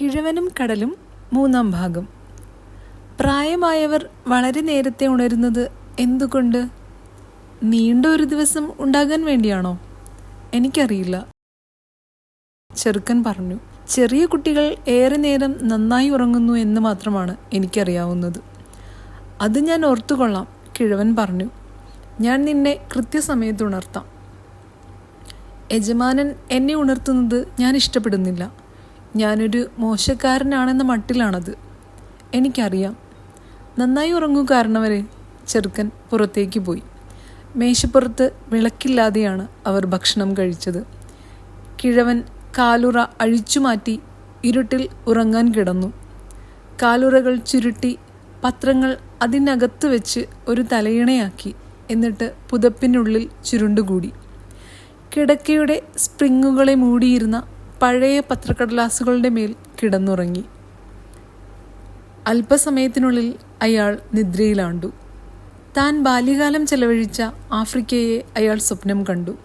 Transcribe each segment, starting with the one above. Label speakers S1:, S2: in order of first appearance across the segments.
S1: കിഴവനും കടലും മൂന്നാം ഭാഗം. പ്രായമായവർ വളരെ നേരത്തെ ഉണരുന്നത് എന്തുകൊണ്ട്? നീണ്ട ഒരു ദിവസം ഉണ്ടാകാൻ വേണ്ടിയാണോ? എനിക്കറിയില്ല. ചെറുക്കൻ പറഞ്ഞു ചെറിയ കുട്ടികൾ ഏറെ നേരം നന്നായി ഉറങ്ങുന്നു എന്ന് മാത്രമാണ് എനിക്കറിയാവുന്നത്. അത് ഞാൻ ഓർത്തുകൊള്ളാം കിഴവൻ പറഞ്ഞു. ഞാൻ നിന്നെ കൃത്യസമയത്ത് ഉണർത്താം. യജമാനൻ എന്നെ ഉണർത്തുന്നത് ഞാൻ ഇഷ്ടപ്പെടുന്നില്ല. ഞാനൊരു മോശക്കാരനാണെന്ന മട്ടിലാണത്. എനിക്കറിയാം. നന്നായി ഉറങ്ങൂ കാരണവരെ ചെറുക്കൻ പുറത്തേക്ക് പോയി. മേശപ്പുറത്ത് വിളക്കില്ലാതെയാണ് അവർ ഭക്ഷണം കഴിച്ചത്. കിഴവൻ കാലുറ അഴിച്ചുമാറ്റി ഇരുട്ടിൽ ഉറങ്ങാൻ കിടന്നു. കാലുറകൾ ചുരുട്ടി പത്രങ്ങൾ അതിനകത്ത് വെച്ച് ഒരു തലയിണയാക്കി എന്നിട്ട് പുതപ്പിനുള്ളിൽ ചുരുണ്ടുകൂടി. കിടക്കയുടെ സ്പ്രിങ്ങുകളെ മൂടിയിരുന്ന പഴയ പത്രക്കടലാസുകളുടെ മേൽ കിടന്നുറങ്ങി. അല്പസമയത്തിനുള്ളിൽ അയാൾ നിദ്രയിലാണ്ടു. താൻ ബാല്യകാലം ചെലവഴിച്ച ആഫ്രിക്കയെ അയാൾ സ്വപ്നം കണ്ടു.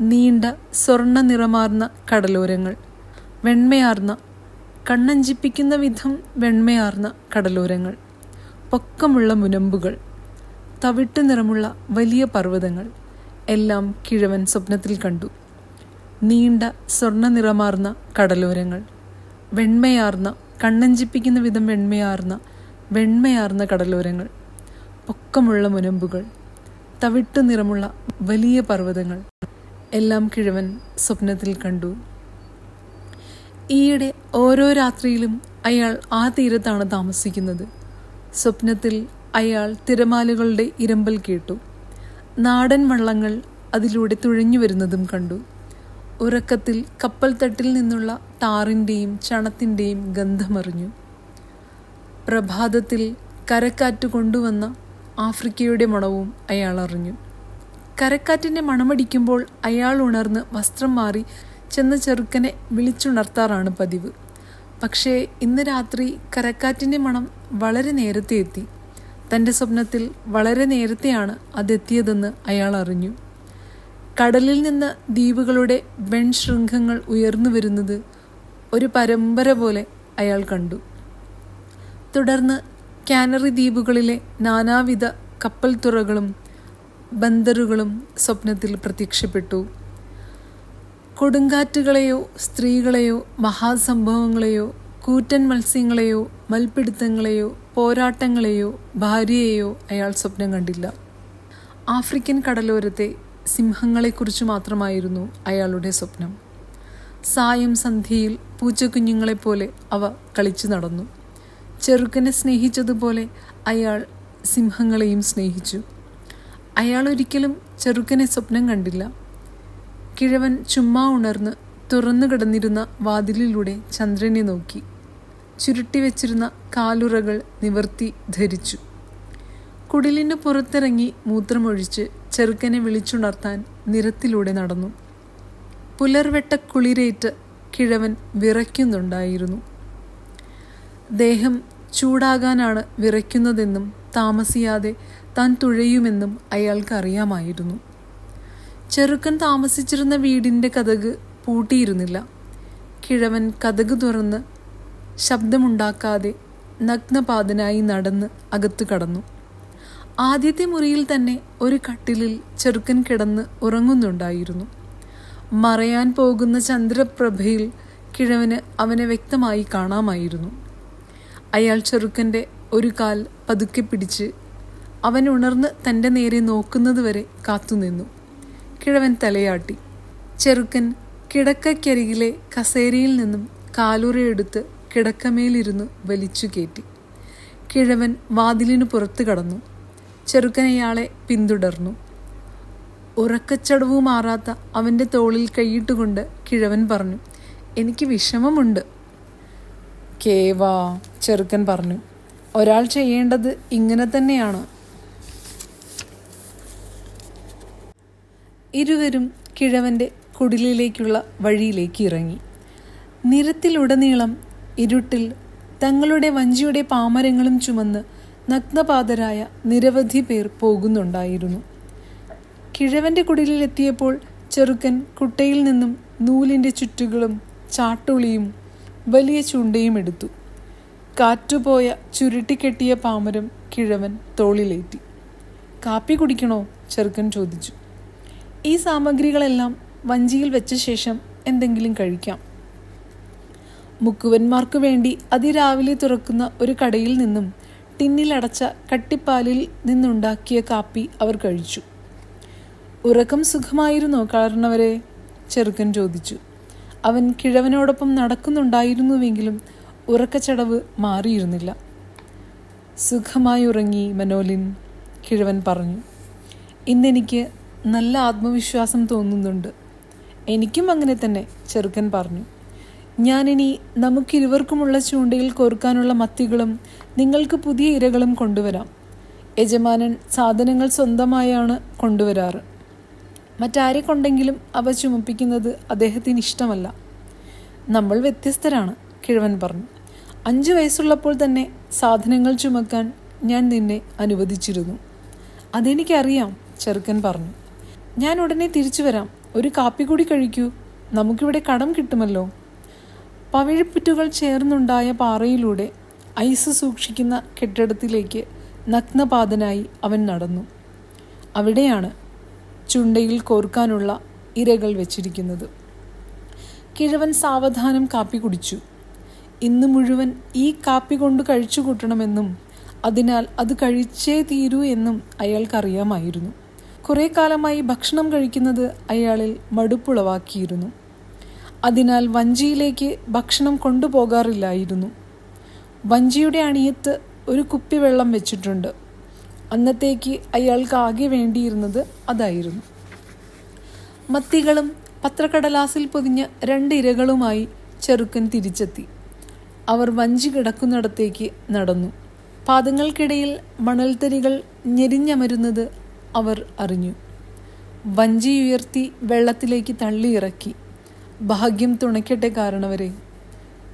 S1: നീണ്ട സ്വർണ നിറമാർന്ന കടലോരങ്ങൾ വെണ്മയാർന്ന കണ്ണഞ്ചിപ്പിക്കുന്ന വിധം വെണ്മയാർന്ന കടലോരങ്ങൾ പൊക്കമുള്ള മുനമ്പുകൾ തവിട്ട് നിറമുള്ള വലിയ പർവതങ്ങൾ എല്ലാം കിഴവൻ സ്വപ്നത്തിൽ കണ്ടു. നീണ്ട സ്വർണ നിറമാർന്ന കടലോരങ്ങൾ വെണ്മയാർന്ന കണ്ണഞ്ചിപ്പിക്കുന്ന വിധം വെണ്മയാർന്ന വെണ്മയാർന്ന കടലോരങ്ങൾ പൊക്കമുള്ള മുനമ്പുകൾ തവിട്ട് നിറമുള്ള വലിയ പർവതങ്ങൾ എല്ലാം കിഴവൻ സ്വപ്നത്തിൽ കണ്ടു. ഈയിടെ ഓരോ രാത്രിയിലും അയാൾ ആ തീരത്താണ് താമസിക്കുന്നത്. സ്വപ്നത്തിൽ അയാൾ തിരമാലകളുടെ ഇരമ്പൽ കേട്ടു. നാടൻ വള്ളങ്ങൾ അതിലൂടെ തുഴഞ്ഞു വരുന്നതും കണ്ടു. ഉറക്കത്തിൽ കപ്പൽ തട്ടിൽ നിന്നുള്ള ടാറിന്റെയും ചണത്തിന്റെയും ഗന്ധമറിഞ്ഞു. പ്രഭാതത്തിൽ കരക്കാറ്റ് കൊണ്ടുവന്ന ആഫ്രിക്കയുടെ മണവും അയാൾ അറിഞ്ഞു. കരക്കാറ്റിന്റെ മണമടിക്കുമ്പോൾ അയാൾ ഉണർന്ന് വസ്ത്രം മാറി ചെന്ന ചെറുക്കനെ വിളിച്ചുണർത്താറാണ് പതിവ്. പക്ഷേ ഇന്ന് രാത്രി കരക്കാറ്റിന്റെ മണം വളരെ നേരത്തെ എത്തി. തന്റെ സ്വപ്നത്തിൽ വളരെ നേരത്തെയാണ് അതെത്തിയതെന്ന് അയാൾ അറിഞ്ഞു. കടലിൽ നിന്ന് ദ്വീപുകളുടെ വെൺശൃംഖങ്ങൾ ഉയർന്നു വരുന്നത് ഒരു പരമ്പര പോലെ അയാൾ കണ്ടു. തുടർന്ന് കാനറി ദ്വീപുകളിലെ നാനാവിധ കപ്പൽ തുറകളും ബന്ദറുകളും സ്വപ്നത്തിൽ പ്രത്യക്ഷപ്പെട്ടു. കൊടുങ്കാറ്റുകളെയോ സ്ത്രീകളെയോ മഹാസംഭവങ്ങളെയോ കൂറ്റൻ മത്സ്യങ്ങളെയോ മൽപിടുത്തങ്ങളെയോ പോരാട്ടങ്ങളെയോ ഭാര്യയെയോ അയാൾ സ്വപ്നം കണ്ടില്ല. ആഫ്രിക്കൻ കടലോരത്തെ സിംഹങ്ങളെക്കുറിച്ച് മാത്രമായിരുന്നു അയാളുടെ സ്വപ്നം. സായം സന്ധ്യയിൽ പൂച്ചക്കുഞ്ഞുങ്ങളെപ്പോലെ അവ കളിച്ചു നടന്നു. ചെറുക്കനെ സ്നേഹിച്ചതുപോലെ അയാൾ സിംഹങ്ങളെയും സ്നേഹിച്ചു. അയാൾ ഒരിക്കലും ചെറുക്കനെ സ്വപ്നം കണ്ടില്ല. കിഴവൻ ചുമ്മാ ഉണർന്ന് തുറന്നു കിടന്നിരുന്ന വാതിലിലൂടെ ചന്ദ്രനെ നോക്കി. ചുരുട്ടി വെച്ചിരുന്ന കാലുറകൾ നിവർത്തി ധരിച്ചു. കുടിലിന് പുറത്തിറങ്ങി മൂത്രമൊഴിച്ച് ചെറുക്കനെ വിളിച്ചുണർത്താൻ നിരത്തിലൂടെ നടന്നു. പുലർവെട്ട കുളിരേറ്റ് കിഴവൻ വിറയ്ക്കുന്നുണ്ടായിരുന്നു. ദേഹം ചൂടാകാനാണ് വിറയ്ക്കുന്നതെന്നും താമസിയാതെ താൻ തുഴയുമെന്നും അയാൾക്ക് അറിയാമായിരുന്നു ചെറുക്കൻ താമസിച്ചിരുന്ന വീടിന്റെ കഥക് പൂട്ടിയിരുന്നില്ല. കിഴവൻ കഥക് തുറന്ന് ശബ്ദമുണ്ടാക്കാതെ നഗ്നപാതനായി നടന്ന് അകത്തു കടന്നു. ആദ്യത്തെ മുറിയിൽ തന്നെ ഒരു കട്ടിലിൽ ചെറുക്കൻ കിടന്ന് ഉറങ്ങുന്നുണ്ടായിരുന്നു. മറയാൻ പോകുന്ന ചന്ദ്രപ്രഭയിൽ കിഴവന് അവനെ വ്യക്തമായി കാണാമായിരുന്നു. അയാൾ ചെറുക്കന്റെ ഒരു കാൽ പതുക്കെ പിടിച്ച് അവൻ ഉണർന്ന് തന്റെ നേരെ നോക്കുന്നതുവരെ കാത്തുനിന്നു കിഴവൻ തലയാട്ടി. ചെറുക്കൻ കിടക്കക്കരികിലെ കസേരയിൽ നിന്നും കാലുറയെടുത്ത് കിടക്കമേലിരുന്ന് വലിച്ചു കയറ്റി. കിഴവൻ വാതിലിനു പുറത്തു കടന്നു. ചെറുക്കൻ ഇയാളെ പിന്തുടർന്നു. ഉറക്കച്ചടവു മാറാത്ത അവന്റെ തോളിൽ കൈയിട്ടുകൊണ്ട് കിഴവൻ പറഞ്ഞു എനിക്ക് വിഷമമുണ്ട്. കേവാ ചെറുക്കൻ പറഞ്ഞു ഒരാൾ ചെയ്യേണ്ടത് ഇങ്ങനെ തന്നെയാണ്. ഇരുവരും കിഴവന്റെ കുടിലിലേക്കുള്ള വഴിയിലേക്ക് ഇറങ്ങി. നിരത്തിലുടനീളം ഇരുട്ടിൽ തങ്ങളുടെ വഞ്ചിയുടെ പാമരങ്ങളും ചുമന്ന് നഗ്നപാതരായ നിരവധി പേർ പോകുന്നുണ്ടായിരുന്നു. കിഴവന്റെ കുടിലിലെത്തിയപ്പോൾ ചെറുക്കൻ കുട്ടയിൽ നിന്നും നൂലിന്റെ ചുറ്റുകളും ചാട്ടുളിയും വലിയ ചൂണ്ടയും എടുത്തു. കാറ്റുപോയ ചുരുട്ടിക്കെട്ടിയ പാമരം കിഴവൻ തോളിലേറ്റി. കാപ്പി കുടിക്കണോ? ചെറുക്കൻ ചോദിച്ചു. ഈ സാമഗ്രികളെല്ലാം വഞ്ചിയിൽ വെച്ച ശേഷം എന്തെങ്കിലും കഴിക്കാം. മുക്കുവന്മാർക്കു വേണ്ടി അതിരാവിലെ തുറക്കുന്ന ഒരു കടയിൽ നിന്നും ടിന്നിലടച്ച കട്ടിപ്പാലിൽ നിന്നുണ്ടാക്കിയ കാപ്പി അവർ കഴിച്ചു. ഉറക്കം സുഖമായിരുന്നോ കളർന്നവരെ ചെറുക്കൻ ചോദിച്ചു. അവൻ കിഴവനോടൊപ്പം നടക്കുന്നുണ്ടായിരുന്നുവെങ്കിലും ഉറക്കച്ചടവ് മാറിയിരുന്നില്ല. സുഖമായി ഉറങ്ങി മനോലിൻ കിഴവൻ പറഞ്ഞു. ഇന്നെനിക്ക് നല്ല ആത്മവിശ്വാസം തോന്നുന്നുണ്ട്. എനിക്കും അങ്ങനെ തന്നെ ചെറുക്കൻ പറഞ്ഞു. ഞാനിനി നമുക്കിരുവർക്കുമുള്ള ചൂണ്ടയിൽ കോർക്കാനുള്ള മത്തികളും നിങ്ങൾക്ക് പുതിയ ഇരകളും കൊണ്ടുവരാം. യജമാനൻ സാധനങ്ങൾ സ്വന്തമായാണ് കൊണ്ടുവരാറ്. മറ്റാരെ കൊണ്ടെങ്കിലും അവ ചുമപ്പിക്കുന്നത് അദ്ദേഹത്തിന് ഇഷ്ടമല്ല. നമ്മൾ വ്യത്യസ്തരാണ് കിഴവൻ പറഞ്ഞു. അഞ്ചു വയസ്സുള്ളപ്പോൾ തന്നെ സാധനങ്ങൾ ചുമക്കാൻ ഞാൻ നിന്നെ അനുവദിച്ചിരുന്നു. അതെനിക്കറിയാം ചെറുക്കൻ പറഞ്ഞു. ഞാൻ ഉടനെ തിരിച്ചു വരാം. ഒരു കാപ്പി കൂടി കഴിക്കൂ. നമുക്കിവിടെ കടം കിട്ടുമല്ലോ. പവിഴപ്പുറ്റുകൾ ചേർന്നുണ്ടായ പാറയിലൂടെ ഐസ് സൂക്ഷിക്കുന്ന കെട്ടിടത്തിലേക്ക് നഗ്നപാതനായി അവൻ നടന്നു. അവിടെയാണ് ചുണ്ടയിൽ കോർക്കാനുള്ള ഇരകൾ വെച്ചിരിക്കുന്നത്. കിഴവൻ സാവധാനം കാപ്പി കുടിച്ചു. ഇന്ന് മുഴുവൻ ഈ കാപ്പി കൊണ്ട് കഴിച്ചു കൂട്ടണമെന്നും അതിനാൽ അത് കഴിച്ചേ തീരൂ എന്നും അയാൾക്കറിയാമായിരുന്നു. കുറേ കാലമായി ഭക്ഷണം കഴിക്കുന്നത് അയാളിൽ മടുപ്പുളവാക്കിയിരുന്നു. അതിനാൽ വഞ്ചിയിലേക്ക് ഭക്ഷണം കൊണ്ടുപോകാറില്ലായിരുന്നു. വഞ്ചിയുടെ അണിയത്ത് ഒരു കുപ്പി വെള്ളം വെച്ചിട്ടുണ്ട്. അന്നത്തേക്ക് അയാൾക്ക് ആകെ വേണ്ടിയിരുന്നത് അതായിരുന്നു. മത്തികളും പത്രക്കടലാസിൽ പൊതിഞ്ഞ രണ്ട് ഇരകളുമായി ചെറുക്കൻ തിരിച്ചെത്തി. അവർ വഞ്ചി കിടക്കുന്നിടത്തേക്ക് നടന്നു. പാദങ്ങൾക്കിടയിൽ മണൽത്തരികൾ ഞെരിഞ്ഞമരുന്നത് അവർ അറിഞ്ഞു. വഞ്ചി ഉയർത്തി വെള്ളത്തിലേക്ക് തള്ളിയിറക്കി. ഭാഗ്യം തുണയ്ക്കട്ടെ കാരണവരെ.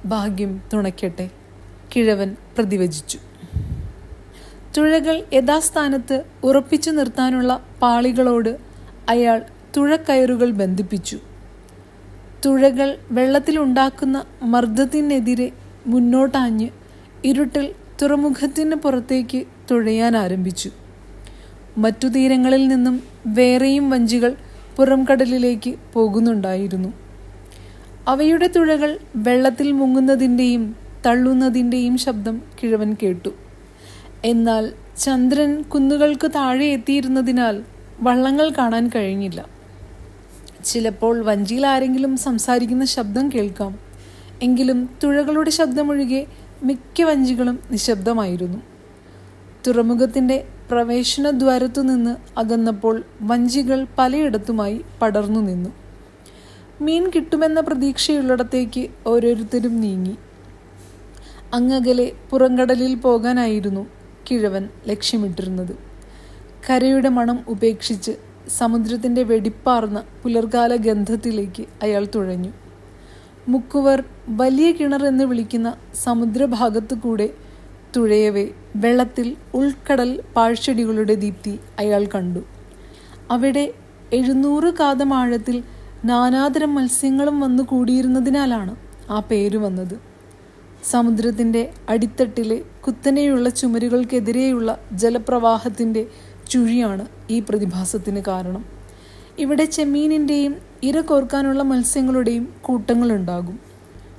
S1: ഭാഗ്യം തുണയ്ക്കട്ടെ. കിഴവൻ പ്രതിവചിച്ചു. തുഴകൾ യഥാസ്ഥാനത്ത് ഉറപ്പിച്ചു നിർത്താനുള്ള പാളികളോട് അയാൾ തുഴക്കയറുകൾ ബന്ധിപ്പിച്ചു. തുഴകൾ വെള്ളത്തിലുണ്ടാക്കുന്ന മർദ്ദത്തിനെതിരെ മുന്നോട്ടാഞ്ഞ് ഇരുട്ടിൽ തുറമുഖത്തിന് പുറത്തേക്ക് തുഴയാൻ ആരംഭിച്ചു. മറ്റു തീരങ്ങളിൽ നിന്നും വേറെയും വഞ്ചികൾ പുറംകടലിലേക്ക് പോകുന്നുണ്ടായിരുന്നു. അവയുടെ തുഴകൾ വെള്ളത്തിൽ മുങ്ങുന്നതിന്റെയും തള്ളുന്നതിന്റെയും ശബ്ദം കിഴവൻ കേട്ടു. എന്നാൽ ചന്ദ്രൻ കുന്നുകൾക്ക് താഴെ എത്തിയിരുന്നതിനാൽ വള്ളങ്ങൾ കാണാൻ കഴിഞ്ഞില്ല. ചിലപ്പോൾ വഞ്ചിയിൽ ആരെങ്കിലും സംസാരിക്കുന്ന ശബ്ദം കേൾക്കാം. എങ്കിലും തുഴകളുടെ ശബ്ദമൊഴികെ മിക്ക വഞ്ചികളും നിശബ്ദമായിരുന്നു. തുറമുഖത്തിന്റെ പ്രവേശന നിന്ന് അകന്നപ്പോൾ വഞ്ചികൾ പലയിടത്തുമായി പടർന്നു നിന്നു. മീൻ കിട്ടുമെന്ന പ്രതീക്ഷയുള്ളിടത്തേക്ക് ഓരോരുത്തരും നീങ്ങി. അങ്ങകലെ പുറംകടലിൽ പോകാനായിരുന്നു കിഴവൻ ലക്ഷ്യമിട്ടിരുന്നത്. കരയുടെ മണം ഉപേക്ഷിച്ച് സമുദ്രത്തിന്റെ വെടിപ്പാർന്ന പുലർകാല ഗന്ധത്തിലേക്ക് അയാൾ തുഴഞ്ഞു. മുക്കുവർ വലിയ കിണർ എന്ന് വിളിക്കുന്ന സമുദ്രഭാഗത്തു കൂടെ തുഴയവേ വെള്ളത്തിൽ ഉൾക്കടൽ പാഴ്ചെടികളുടെ ദീപ്തി അയാൾ കണ്ടു. അവിടെ എഴുന്നൂറ് കാതമാഴത്തിൽ ആഴത്തിൽ നാനാതരം മത്സ്യങ്ങളും വന്നു കൂടിയിരുന്നതിനാലാണ് ആ പേര് വന്നത്. സമുദ്രത്തിന്റെ അടിത്തട്ടിലെ കുത്തനെയുള്ള ചുമരുകൾക്കെതിരെയുള്ള ജലപ്രവാഹത്തിന്റെ ചുഴിയാണ് ഈ പ്രതിഭാസത്തിന് കാരണം. ഇവിടെ ചെമ്മീനിന്റെയും ഇര കോർക്കാനുള്ള മത്സ്യങ്ങളുടെയും കൂട്ടങ്ങളുണ്ടാകും.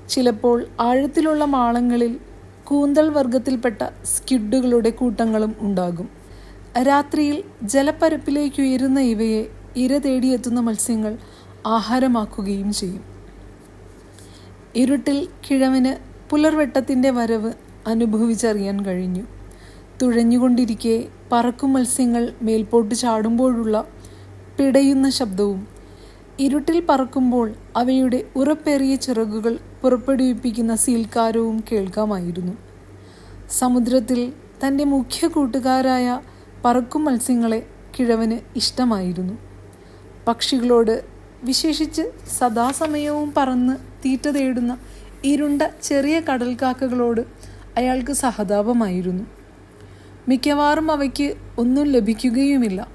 S1: ചിലപ്പോൾ ആഴത്തിലുള്ള മാളങ്ങളിൽ കൂന്തൽ വർഗത്തിൽപ്പെട്ട സ്കിഡുകളുടെ കൂട്ടങ്ങളും ഉണ്ടാകും. രാത്രിയിൽ ജലപ്പരപ്പിലേക്കുയരുന്ന ഇവയെ ഇര തേടിയെത്തുന്ന മത്സ്യങ്ങൾ ആഹാരമാക്കുകയും ചെയ്യും. ഇരുട്ടിൽ കിഴവന് പുലർവെട്ടത്തിന്റെ വരവ് അനുഭവിച്ചറിയാൻ കഴിഞ്ഞു. തുഴഞ്ഞുകൊണ്ടിരിക്കെ പറക്കും മത്സ്യങ്ങൾ മേൽപോട്ട് ചാടുമ്പോഴുള്ള പിടയുന്ന ശബ്ദവും ഇരുട്ടിൽ പറക്കുമ്പോൾ അവയുടെ ഉറപ്പേറിയ ചിറകുകൾ പുറപ്പെടുവിപ്പിക്കുന്ന സീൽക്കാരവും കേൾക്കാമായിരുന്നു. സമുദ്രത്തിൽ തന്റെ മുഖ്യ കൂട്ടുകാരായ പറക്കും മത്സ്യങ്ങളെ കിഴവന് ഇഷ്ടമായിരുന്നു. പക്ഷികളോട് വിശേഷിച്ച് സദാസമയവും പറന്ന് തീറ്റ തേടുന്ന ഇരുണ്ട ചെറിയ കടൽക്കാക്കകളോട് അയാൾക്ക് സഹതാപമായിരുന്നു. മിക്കവാറും അവയ്ക്ക് ഒന്നും ലഭിക്കുകയുമില്ല.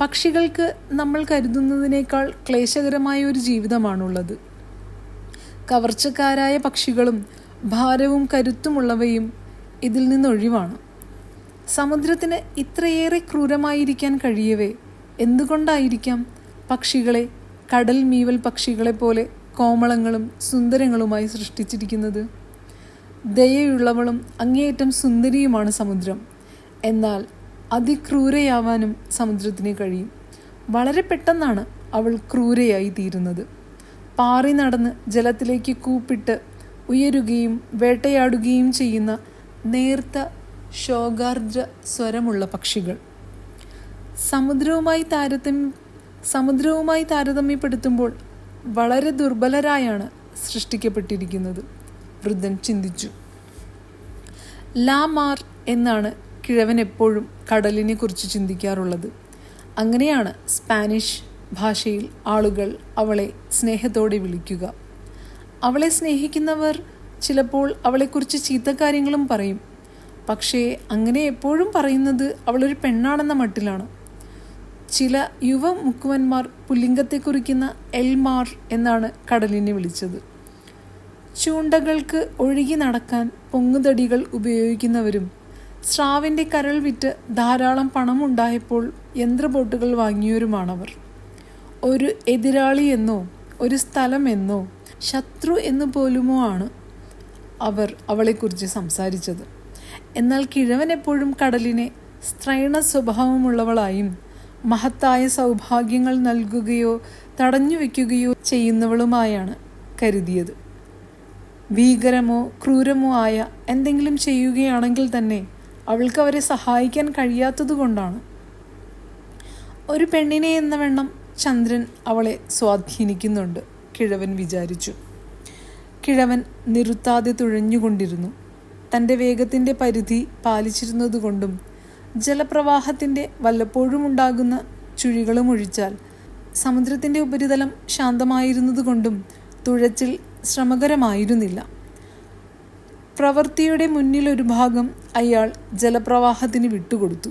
S1: പക്ഷികൾക്ക് നമ്മൾ കരുതുന്നതിനേക്കാൾ ക്ലേശകരമായ ഒരു ജീവിതമാണുള്ളത്. കവർച്ചക്കാരായ പക്ഷികളും ഭാരവും കരുത്തുമുള്ളവയും ഇതിൽ നിന്നൊഴിവാണ്. സമുദ്രത്തിന് ഇത്രയേറെ ക്രൂരമായിരിക്കാൻ കഴിയവേ എന്തുകൊണ്ടായിരിക്കാം പക്ഷികളെ കടൽ മീവൽ പക്ഷികളെ പോലെ കോമളങ്ങളും സുന്ദരങ്ങളുമായി സൃഷ്ടിച്ചിരിക്കുന്നത്. ദയയുള്ളവളും അങ്ങേയറ്റം സുന്ദരിയുമാണ് സമുദ്രം. എന്നാൽ അതിക്രൂരയാവാനും സമുദ്രത്തിന് കഴിയും. വളരെ പെട്ടെന്നാണ് അവൾ ക്രൂരയായി തീരുന്നത്. പാറി നടന്ന് ജലത്തിലേക്ക് കൂപ്പിട്ട് ഉയരുകയും വേട്ടയാടുകയും ചെയ്യുന്ന നേർത്ത ശോകാർദ്ര സ്വരമുള്ള പക്ഷികൾ. സമുദ്രവുമായി താരതമ്യം സമുദ്രവുമായി താരതമ്യപ്പെടുത്തുമ്പോൾ വളരെ ദുർബലരായാണ് സൃഷ്ടിക്കപ്പെട്ടിരിക്കുന്നത്. വൃദ്ധൻ ചിന്തിച്ചു. ലാമാർ എന്നാണ് കിഴവൻ എപ്പോഴും കടലിനെ കുറിച്ച് ചിന്തിക്കാറുള്ളത്. അങ്ങനെയാണ് സ്പാനിഷ് ഭാഷയിൽ ആളുകൾ അവളെ സ്നേഹത്തോടെ വിളിക്കുക. അവളെ സ്നേഹിക്കുന്നവർ ചിലപ്പോൾ അവളെക്കുറിച്ച് ചീത്ത കാര്യങ്ങളും പറയും. പക്ഷേ അങ്ങനെ എപ്പോഴും പറയുന്നത് അവളൊരു പെണ്ണാണെന്ന മട്ടിലാണ്. ചില യുവ മുക്കുവന്മാർ പുല്ലിംഗത്തെ കുറിക്കുന്ന എൽമാർ എന്നാണ് കടലിനെ വിളിച്ചത്. ചൂണ്ടകൾക്ക് ഒഴുകി നടക്കാൻ പൊങ്ങുതടികൾ ഉപയോഗിക്കുന്നവരും സ്രാവിന്റെ കരൾ വിറ്റ് ധാരാളം പണമുണ്ടായപ്പോൾ യന്ത്രബോട്ടുകൾ വാങ്ങിയവരുമാണവർ. ഒരു എതിരാളി എന്നോ ഒരു സ്ഥലം എന്നോ ശത്രു എന്നു പോലുമോ ആണ് അവർ അവളെക്കുറിച്ച് സംസാരിച്ചത്. എന്നാൽ കിഴവൻ എപ്പോഴും കടലിനെ സ്ത്രൈണ സ്വഭാവമുള്ളവളായും മഹത്തായ സൗഭാഗ്യങ്ങൾ നൽകുകയോ തടഞ്ഞു വയ്ക്കുകയോ ചെയ്യുന്നവളുമായാണ് കരുതിയത്. ഭീകരമോ ക്രൂരമോ ആയ എന്തെങ്കിലും ചെയ്യുകയാണെങ്കിൽ തന്നെ അവൾക്ക് അവരെ സഹായിക്കാൻ കഴിയാത്തതുകൊണ്ടാണ് ഒരു പെണ്ണിനെ എന്ന വണ്ണം ചന്ദ്രൻ അവളെ സ്വാധീനിക്കുന്നുണ്ട് കിഴവൻ വിചാരിച്ചു. കിഴവൻ നിറുത്താതെ തുഴഞ്ഞുകൊണ്ടിരുന്നു. തന്റെ വേഗത്തിന്റെ പരിധി പാലിച്ചിരുന്നതുകൊണ്ടും ജലപ്രവാഹത്തിന്റെ വല്ലപ്പോഴും ഉണ്ടാകുന്ന ചുഴികളും ഒഴിച്ചാൽ സമുദ്രത്തിന്റെ ഉപരിതലം ശാന്തമായിരുന്നതുകൊണ്ടും തുഴച്ചിൽ ശ്രമകരമായിരുന്നില്ല. പ്രവൃത്തിയുടെ മുന്നിലൊരു ഭാഗം അയാൾ ജലപ്രവാഹത്തിന് വിട്ടുകൊടുത്തു.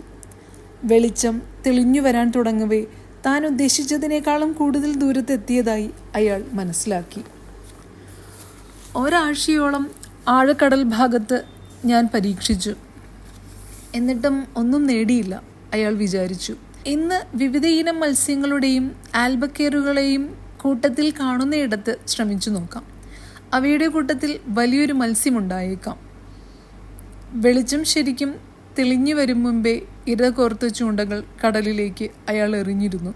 S1: വെളിച്ചം തെളിഞ്ഞു വരാൻ തുടങ്ങവേ താൻ ഉദ്ദേശിച്ചതിനേക്കാളും കൂടുതൽ ദൂരത്തെത്തിയതായി അയാൾ മനസ്സിലാക്കി. ഒരാഴ്ചയോളം ആഴക്കടൽ ഭാഗത്ത് ഞാൻ പരീക്ഷിച്ചു. എന്നിട്ടും ഒന്നും നേടിയില്ല അയാൾ വിചാരിച്ചു. ഇന്ന് വിവിധയിനം മത്സ്യങ്ങളുടെയും ആൽബക്കേറുകളെയും കൂട്ടത്തിൽ കാണുന്നയിടത്ത് ശ്രമിച്ചു നോക്കാം. അവയുടെ കൂട്ടത്തിൽ വലിയൊരു മത്സ്യമുണ്ടായേക്കാം. വെളിച്ചം ശരിക്കും തെളിഞ്ഞു വരും മുമ്പേ ഇര കോർത്ത ചൂണ്ടകൾ കടലിലേക്ക് അയാൾ എറിഞ്ഞിരുന്നു.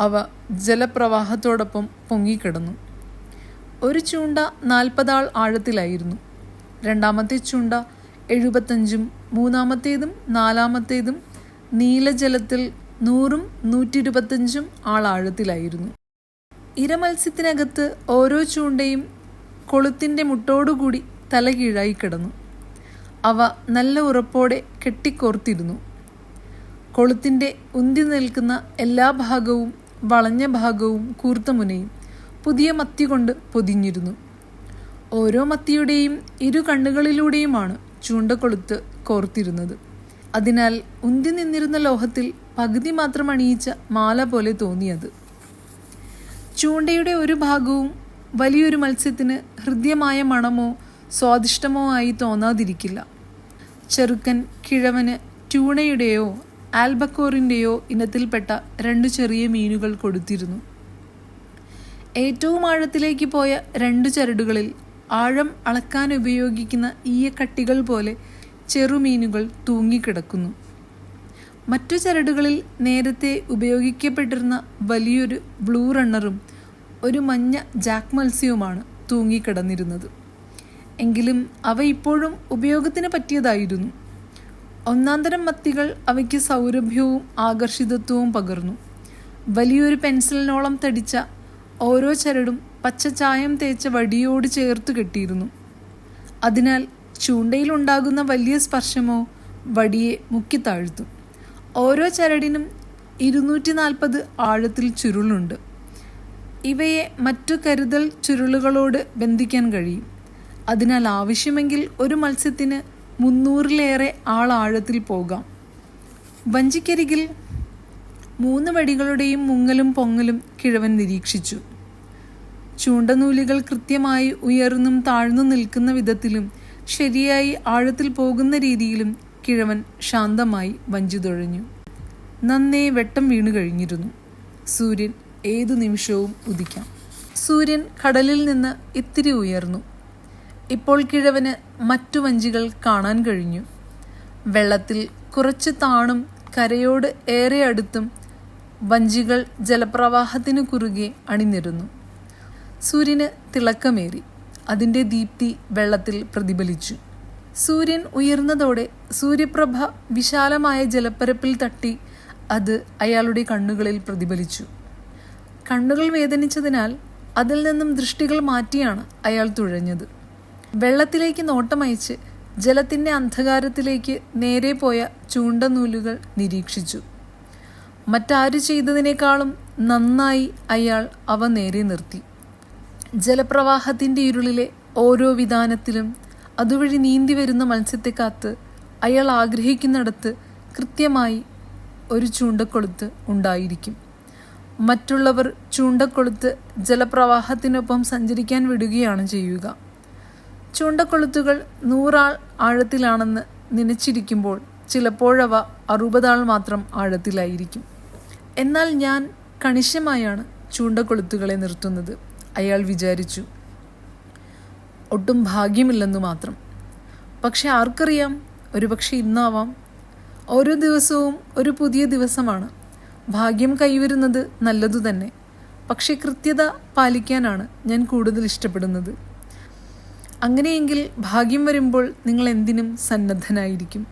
S1: അവ ജലപ്രവാഹത്തോടൊപ്പം പൊങ്ങിക്കിടന്നു. ഒരു ചൂണ്ട നാൽപ്പതാൾ ആഴത്തിലായിരുന്നു. രണ്ടാമത്തെ ചൂണ്ട എഴുപത്തഞ്ചും മൂന്നാമത്തേതും നാലാമത്തേതും നീലജലത്തിൽ നൂറും നൂറ്റി ഇരുപത്തഞ്ചും ആളാഴത്തിലായിരുന്നു ഇരമത്സ്യത്തിനകത്ത് ഓരോ ചൂണ്ടയും കൊളുത്തിന്റെ മുട്ടോടുകൂടി തലകീഴായി കിടന്നു. അവ നല്ല ഉറപ്പോടെ കെട്ടിക്കോർത്തിരുന്നു. കൊളുത്തിന്റെ ഉന്തി നിൽക്കുന്ന എല്ലാ ഭാഗവും വളഞ്ഞ ഭാഗവും കൂർത്ത മുനയും പുതിയ മത്തി കൊണ്ട് പൊതിഞ്ഞിരുന്നു. ഓരോ മത്തിയുടെയും ഇരു കണ്ണുകളിലൂടെയുമാണ് ചൂണ്ടക്കൊളുത്ത് കോർത്തിരുന്നത്. അതിനാൽ ഉന്തി നിന്നിരുന്ന ലോഹത്തിൽ പകുതി മാത്രം അണിയിച്ച മാല പോലെ തോന്നിയത്. ചൂണ്ടയുടെ ഒരു ഭാഗവും വലിയൊരു മത്സ്യത്തിന് ഹൃദ്യമായ മണമോ സ്വാദിഷ്ടമോ ആയി തോന്നാതിരിക്കില്ല. ചെറുക്കൻ കിഴവന് ട്യൂണയുടെയോ ആൽബക്കോറിന്റെയോ ഇനത്തിൽപ്പെട്ട രണ്ട് ചെറിയ മീനുകൾ കൊടുത്തിരുന്നു. ഏറ്റവും ആഴത്തിലേക്ക് പോയ രണ്ട് ചരടുകളിൽ ആഴം അളക്കാൻ ഉപയോഗിക്കുന്ന ഈയക്കട്ടികൾ പോലെ ചെറുമീനുകൾ തൂങ്ങിക്കിടക്കുന്നു. മറ്റു ചരടുകളിൽ നേരത്തെ ഉപയോഗിക്കപ്പെട്ടിരുന്ന വലിയൊരു ബ്ലൂ റണ്ണറും ഒരു മഞ്ഞ ജാക്ക് മത്സ്യവുമാണ് തൂങ്ങിക്കിടന്നിരുന്നത്. എങ്കിലും അവ ഇപ്പോഴും ഉപയോഗത്തിന് പറ്റിയതായിരുന്നു. ഒന്നാന്തരം മത്തികൾ അവയ്ക്ക് സൗരഭ്യവും ആകർഷിതത്വവും പകർന്നു. വലിയൊരു പെൻസിലിനോളം തടിച്ച ഓരോ ചരടും പച്ചച്ചായം തേച്ച വടിയോട് ചേർത്ത് കെട്ടിയിരുന്നു. അതിനാൽ ചൂണ്ടയിലുണ്ടാകുന്ന വലിയ സ്പർശമോ വടിയെ മുക്കിത്താഴ്ത്തും ഓരോ ചരടിനും ഇരുന്നൂറ്റി നാൽപ്പത് ആഴത്തിൽ ചുരുളുണ്ട്. ഇവയെ മറ്റു കരുതൽ ചുരുളുകളോട് ബന്ധിക്കാൻ കഴിയും. അതിനാൽ ആവശ്യമെങ്കിൽ ഒരു മത്സ്യത്തിന് മുന്നൂറിലേറെ ആളാഴത്തിൽ പോകാം. വഞ്ചിക്കരികിൽ മൂന്ന് വടികളുടെയും മുങ്ങലും പൊങ്ങലും കിഴവൻ നിരീക്ഷിച്ചു. ചൂണ്ടനൂലുകൾ കൃത്യമായി ഉയർന്നും താഴ്ന്നു നിൽക്കുന്ന വിധത്തിലും ശരിയായി ആഴത്തിൽ പോകുന്ന രീതിയിലും കിഴവൻ ശാന്തമായി വഞ്ചി തുഴഞ്ഞു. നന്നേ വെട്ടം വീണു കഴിഞ്ഞിരുന്നു. സൂര്യൻ ഏതു നിമിഷവും ഉദിക്കാം. സൂര്യൻ കടലിൽ നിന്ന് ഇത്തിരി ഉയർന്നു. ഇപ്പോൾ കിഴവന് മറ്റു വഞ്ചികൾ കാണാൻ കഴിഞ്ഞു. വെള്ളത്തിൽ കുറച്ച് താണും കരയോട് ഏറെ അടുത്തും വഞ്ചികൾ ജലപ്രവാഹത്തിനു കുറുകെ അണിനിരുന്നു. സൂര്യന് തിളക്കമേറി. അതിന്റെ ദീപ്തി വെള്ളത്തിൽ പ്രതിഫലിച്ചു. സൂര്യൻ ഉയർന്നതോടെ സൂര്യപ്രഭ വിശാലമായ ജലപ്പരപ്പിൽ തട്ടി അത് അയാളുടെ കണ്ണുകളിൽ പ്രതിഫലിച്ചു. കണ്ണുകൾ വേദനിച്ചതിനാൽ അതിൽ നിന്നും ദൃഷ്ടികൾ മാറ്റിയാണ് അയാൾ തുഴഞ്ഞത്. വെള്ളത്തിലേക്ക് നോട്ടമയച്ച് ജലത്തിന്റെ അന്ധകാരത്തിലേക്ക് നേരെ പോയ ചൂണ്ടനൂലുകൾ നിരീക്ഷിച്ചു. മറ്റാരു ചെയ്തതിനേക്കാളും നന്നായി അയാൾ അവ നേരെ നിർത്തി. ജലപ്രവാഹത്തിന്റെ ഇരുളിലെ ഓരോ വിധാനത്തിലും അതുവഴി നീന്തി വരുന്ന മത്സ്യത്തെ കാത്ത് അയാൾ ആഗ്രഹിക്കുന്നിടത്ത് കൃത്യമായി ഒരു ചൂണ്ടക്കൊളുത്ത് ഉണ്ടായിരിക്കും. മറ്റുള്ളവർ ചൂണ്ടക്കൊളുത്ത് ജലപ്രവാഹത്തിനൊപ്പം സഞ്ചരിക്കാൻ വിടുകയാണ് ചെയ്യുക. ചൂണ്ടക്കൊളുത്തുകൾ നൂറാൾ ആഴത്തിലാണെന്ന് നനച്ചിരിക്കുമ്പോൾ ചിലപ്പോഴവ അറുപതാൾ മാത്രം ആഴത്തിലായിരിക്കും. എന്നാൽ ഞാൻ കണിശമായാണ് ചൂണ്ടക്കൊളുത്തുകളെ നിർത്തുന്നത്. അയാൾ വിചാരിച്ചു ഒട്ടും ഭാഗ്യമില്ലെന്ന് മാത്രം. പക്ഷെ ആർക്കറിയാം? ഒരുപക്ഷെ ഇന്നാവാം. ഓരോ ദിവസവും ഒരു പുതിയ ദിവസമാണ്. ഭാഗ്യം കൈവരുന്നത് നല്ലതു തന്നെ. പക്ഷെ കൃത്യത പാലിക്കാനാണ് ഞാൻ കൂടുതൽ ഇഷ്ടപ്പെടുന്നത്. അങ്ങനെയെങ്കിൽ ഭാഗ്യം വരുമ്പോൾ നിങ്ങൾ എന്തിനും സന്നദ്ധനായിരിക്കും.